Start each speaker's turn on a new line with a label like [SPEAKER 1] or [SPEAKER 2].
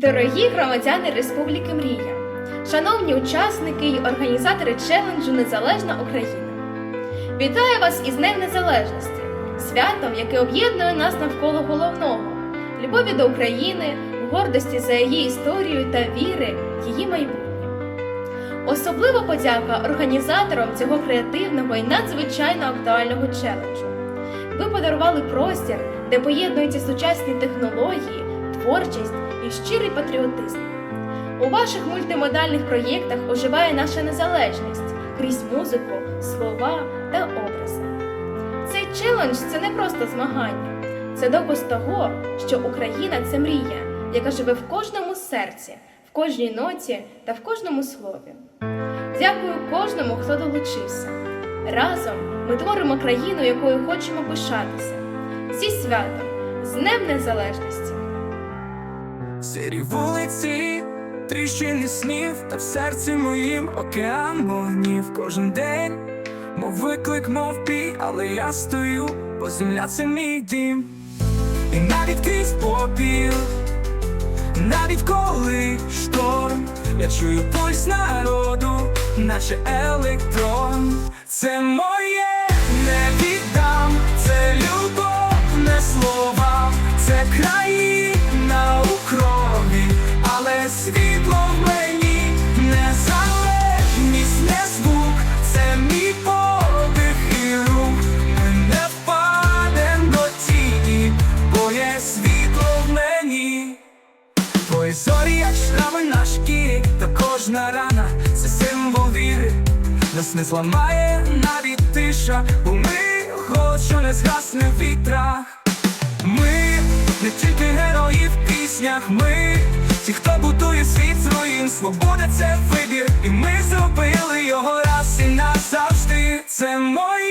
[SPEAKER 1] Дорогі громадяни Республіки Мрія, шановні учасники й організатори челенджу Незалежна Україна. Вітаю вас із Днем Незалежності, святом, яке об'єднує нас навколо головного любові до України, гордості за її історію та віри в її майбутнє. Особлива подяка організаторам цього креативного і надзвичайно актуального челенджу. Ви подарували простір, де поєднуються сучасні технології, творчість і щирий патріотизм. У ваших мультимодальних проєктах оживає наша незалежність крізь музику, слова та образи. Цей челендж це не просто змагання, це доказ того, що Україна це мрія, яка живе в кожному серці, в кожній ноті та в кожному слові. Дякую кожному, хто долучився. Разом ми творимо країну, якою хочемо пишатися. Зі святом, з Днем Незалежності!
[SPEAKER 2] Сирі вулиці, тріщини снів, та в серці моїм океан вогнів кожен день, мов виклик, мов бій, але я стою, бо земля це мій дім. І навіть крізь попіл, навіть коли шторм, я чую пульс народу, наче електрон. Це моє Твої зорі, як шрами на шкірі, та кожна рана це символ віри. Нас не зламає навіть тиша, бо ми що не згасне в вітрах. Ми не тільки герої в піснях, ми ті, хто будує світ з руїн, свобода це вибір, і ми зробили його раз і назавжди. Це моє